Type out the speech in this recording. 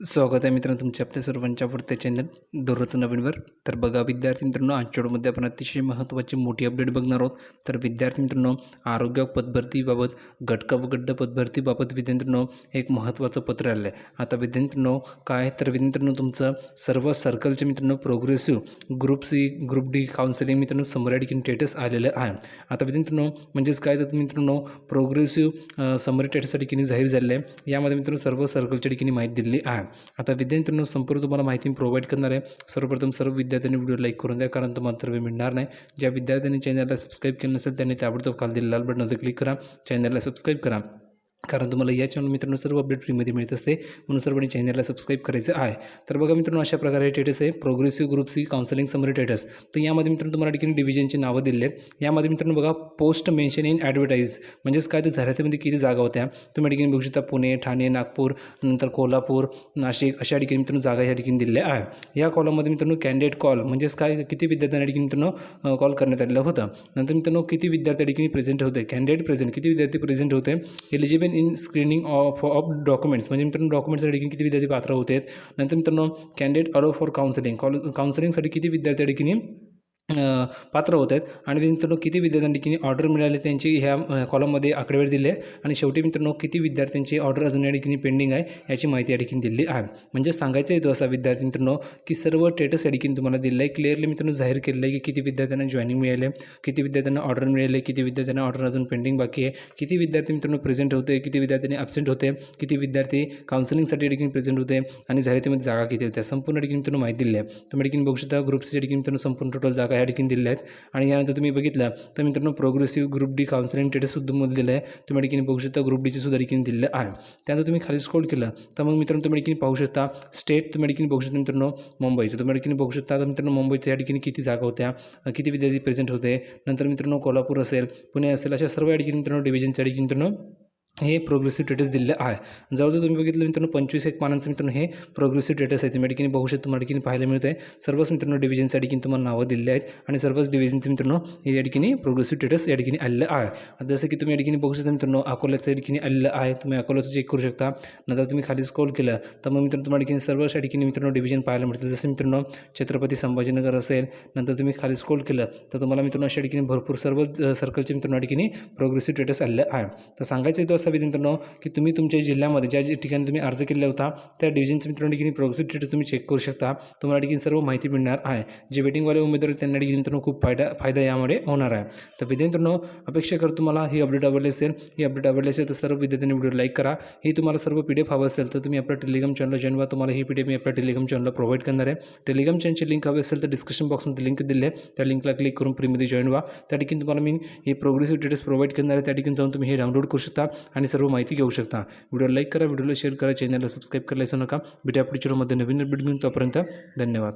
स्वागत आहे मित्रांनो तुमच्या आपल्या सर्वांच्या आवडत्या चॅनल दररोज नवीनवर तर बघा विद्यार्थी मित्रांनो आजच्या आपण अतिशय महत्त्वाची मोठी अपडेट बघणार आहोत. तर विद्यार्थी मित्रांनो आरोग्य पदभरतीबाबत गटक व गड्ड पदभरतीबाबत विद्यार्थ्यांनो एक महत्त्वाचं पत्र आलं आहे. आता विद्यार्थ्यांनो काय? तर विद्यार्थ्यांनो तुमचं सर्व सर्कलचे मित्रांनो progressive group C group D counselling मित्रांनो समोर या टेटस स्टेटस आलेलं आहे. आता विद्यार्थ्यांनो म्हणजेच काय? तर मित्रांनो प्रोग्रेसिव्ह समरी स्टेटस ठिकाणी जाहीर झालेलं आहे. यामध्ये मित्रांनो सर्व सर्कलच्या ठिकाणी माहिती दिलेली आहे. आता विद्यार्थ्यांनो संपूर्ण तुम्हाला माहिती प्रोव्हाइड करणार आहे. सर्वप्रथम सर्व विद्यार्थ्यांनी व्हिडिओ लाईक करून द्या कारण तुम्हाला तर मिळणार नाही. ज्या विद्यार्थ्यांनी चॅनलला सबस्क्राईब केलं नसेल त्यांनी ताबडतोब खाली दिलेल्या लाल बटनाचं क्लिक करा. चॅनलला सबस्क्राईब करा. कारण तुम्हाला या चॅनल मित्रांनो सर्व अपडेट फ्रीमध्ये मिळत असते. म्हणून सर्वांनी चॅनलला सबस्क्राईब करायचं आहे. तर बघा मित्रांनो अशा प्रकारे टेटस आहे. Progressive group C counselling summary status तर यामध्ये मित्रांनो तुम्हाला ठिकाणी डिव्हिजनची नावं दिले आहेत. यामध्ये मित्रांनो बघा पोस्ट मेन्शन इन ॲडव्हर्टाईज म्हणजेच काय ते जाहिरातीमध्ये किती जागा होत्या. तुम्ही ठिकाणी बघू शकता पुणे ठाणे नागपूर नंतर कोल्हापूर नाशिक अशा ठिकाणी मित्रांनो जागा या ठिकाणी दिलेल्या आहे या कॉलममध्ये मित्रांनो कॅन्डिडेट कॉल म्हणजेच काय किती विद्यार्थ्यांना ठिकाणी मित्रांनो कॉल करण्यात आलेलं होतं. नंतर मित्रांनो किती विद्यार्थ्या ठिकाणी प्रेझेंट होते? कॅन्डिडेट प्रेझेंट किती विद्यार्थी प्रेझेंट होते? Eligible in screening of of documents म्हणजे मित्रांनो डॉक्युमेंट्ससाठी किती विद्यार्थी पात्र होते नंतर मित्रांनो candidate allow for counselling call काउन्सिलिंगसाठी किती विद्यार्थी ठिकाणी पात्र होत आहेत. आणि मित्रांनो किती विद्यार्थ्यांनी ऑर्डर मिळाले त्यांची ह्या कॉलममध्ये आकडेवारी दिली. आहे आणि शेवटी मित्रांनो किती विद्यार्थ्यांची ऑर्डर अजून या ठिकाणी पेंडिंग आहे याची माहिती या ठिकाणी दिली आहे. म्हणजे सांगायचं येतो असा विद्यार्थी मित्रांनो की सर्व स्टेटस या ठिकाणी तुम्हाला दिलं आहे. क्लिअरली मित्रांनो जाहीर केलेलं आहे की किती विद्यार्थ्यांना जॉईनिंग मिळाले किती विद्यार्थ्यांना ऑर्डर मिळाले किती विद्यार्थ्यांना ऑर्डर अजून पेंडिंग बाकी आहे. किती विद्यार्थी मित्रांनो प्रेझेंट होते किती विद्यार्थ्यांनी ॲबसेंट होते किती विद्यार्थी काउन्सिलिंगसाठी या ठिकाणी प्रेझेंट होते आणि जाहिरातीमध्ये जागा किती होत्या संपूर्ण ठिकाणी मित्रांनो माहिती दिली आहे. तुम्ही ठिकाणी बघू शकता ग्रुप्सच्या ठिकाणी मित्रांनो संपूर्ण टोटल जागा ॲड ठिकाणी दिल्या आहेत. आणि यानंतर तुम्ही बघितलं तर मित्रांनो प्रोग्रेसिव्ह ग्रुप डी काउन्सिलिंग टेटसुद्धा मध्ये दिलं आहे. तुम्ही ठिकाणी बघू शकता ग्रुप डीची सुद्धा ठिकाणी दिलेलं आहे. त्यानंतर तुम्ही खाली स्क्रोल केलं तर मग मित्रांनो तुम्ही ठिकाणी पाहू शकता स्टेट तुम्ही ठिकाणी बघू शकता मित्रांनो मुंबईचं. तुम्ही ठिकाणी बघू शकता तर मित्रांनो मुंबईच्या या ठिकाणी किती जागा होत्या किती विद्यार्थी प्रेझेंट होते. नंतर मित्रांनो कोल्हापूर असेल पुणे असेल अशा सर्व या ठिकाणी मित्रांनो डिव्हिजनच्या ठिकाणी मित्रांनो हे प्रोग्रेसिव्ह स्टेटस दिलेलं आहे. जवळजवळ तुम्ही बघितलं मित्रांनो पंचवीस एक पानांचं मित्रांनो हे प्रोग्रेसिव्ह स्टेटस आहे. तुम्ही ठिकाणी बघू शकता तुम्हाला ठिकाणी पाहायला मिळतं आहे सर्वच मित्रांनो डिव्हिजनच्या की तुम्हाला नावं दिलेली आहेत आणि सर्वच डिव्हिजनचे मित्रांनो हे या ठिकाणी प्रोग्रेसिव्ह स्टेटस या ठिकाणी आलेलं आहे. जसं की तुम्ही या ठिकाणी बघू शकता मित्रांनो अकोल्याचं या ठिकाणी आलेलं आहे. तुम्ही अकोल्याचं चेक करू शकता. नंतर तुम्ही खाली स्कॉल केलं तर मग मित्रांनो तुम्हाला ठिकाणी सर्वच या ठिकाणी मित्रांनो डिव्हिजन पाहायला मिळतील. जसं मित्रांनो छत्रपती संभाजीनगर असेल नंतर तुम्ही खाली स्कॉल केलं तर तुम्हाला मित्रांनो अशा ठिकाणी भरपूर सर्व सर्कलचे मित्रांनो या ठिकाणी प्रोग्रेसिव्ह स्टेटस आलेलं आहे. तर सांगायचं येतो असा मित्रांनो की तुम्ही तुमच्या जिल्ह्यामध्ये ज्या ठिकाणी तुम्ही अर्ज केला होता त्या डिव्हिजनचं मित्रांनो ठिकाणी प्रोग्रेसिव्ह स्टेटस तुम्ही चेक करू शकता. तुम्हाला ठिकाणी सर्व माहिती मिळणार आहे. जे वेटिंगवाले उमेदवार त्यांना ठिकाणी मित्रांनो खूप फायदा फायदा यामुळे होणार आहे. तर विद्यार्थ्यांनो अपेक्षा करतो तुम्हाला ही अपडेट आवडली असेल ही अपडेट आवडली असेल तर सर्व विद्यार्थ्यांनी व्हिडिओ लाईक करा. ही तुम्हाला सर्व पी डी एफ हवं असेल तर तुम्ही आपल्या टेलिग्राम चॅनल जॉईन व्हा. तुम्हाला ही पी डी एफ मी आपल्या टेलिग्राम चॅनलला प्रोव्हाइड करणार आहे. टेलिग्राम चॅनलची लिंक हवी असेल तर डिस्क्रिप्शन बॉक्समध्ये लिंक दिली आहे. त्या लिंकला क्लिक करून फ्रीमध्ये जॉईन व्हा. त्या ठिकाणी तुम्हाला मी हे प्रोग्रेसिव्ह डिटेल्स प्रोव्हाइड करणार आहे. त्या ठिकाणी जाऊन तुम्ही हे डाउनलोड करू शकता. आणि सर्व माहिती घेऊ शकता. व्हिडिओ लाईक करा व्हिडिओला शेअर करा चॅनलला सबस्क्राईब करायला विसरू नका. भेटा पुढच्या व्हिडिओमध्ये नवीन अपडेट घेऊन तोपर्यंत धन्यवाद.